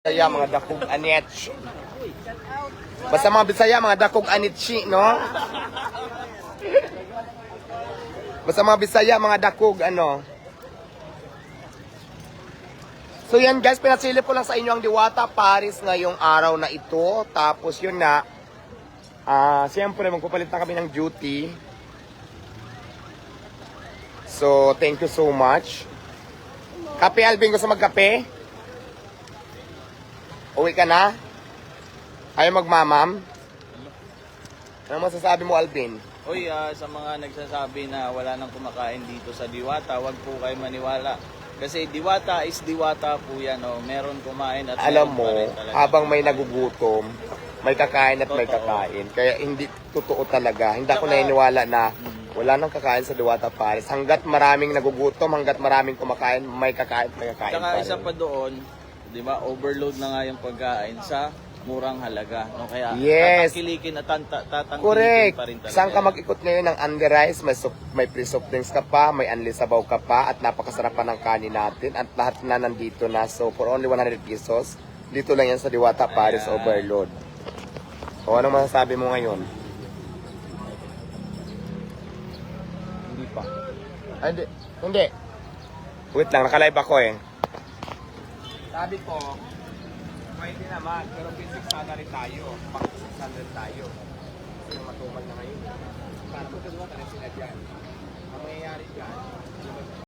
Bisaya, mga dakog anetch. Basta mga Bisaya, mga dakog anetchi, no? Basta mga Bisaya, mga dakog, ano? So yan guys, pinasilip ko lang sa inyo ang Diwata Paris ngayong araw na ito. Tapos yun na, ah, siyempre magpapalit na kami ng duty. So, thank you so much. Kape, Alvin, gusto magkape? Uwi ka na? Ayaw magmamam? Ano masasabi mo, Alvin? Uy, ah, sa mga nagsasabi na wala nang kumakain dito sa Diwata, wag po kayo maniwala. Kasi Diwata is Diwata po yan, oh. meron kumain at Alam mo, habang may nagugutom, may kakain at may Totoo. kakain. Kaya hindi totoo talaga. Hindi ako naniniwala na wala nang kakain sa Diwata Paris. Hanggat maraming nagugutom, hanggat maraming kumakain, may kakain at may kakain Tsaka pa isa pa doon, di ba, overload na nga yung pagkain sa murang halaga. No? Kaya Yes. tatangkilikin at tatangkilikin Correct. pa rin talaga. Saan ka mag-ikot ngayon ng Andy Rice? May, sup- may free soft drinks ka pa, may unli sabaw ka pa, at napakasarap pa ng kanin natin. At lahat na nandito na. So, for only 100 pesos, dito lang yan sa Diwata Paris Ayan. Overload. O, anong masasabi mo ngayon? Hindi pa. Ay, hindi. Hindi. Wait lang, nakalive ako eh. Sabi ko, pwede naman, pero basic salary tayo. Pang 600 tayo. Sino matumal na ngayon? Para magkagawa ka rin sila dyan. Ang mangyayari dyan,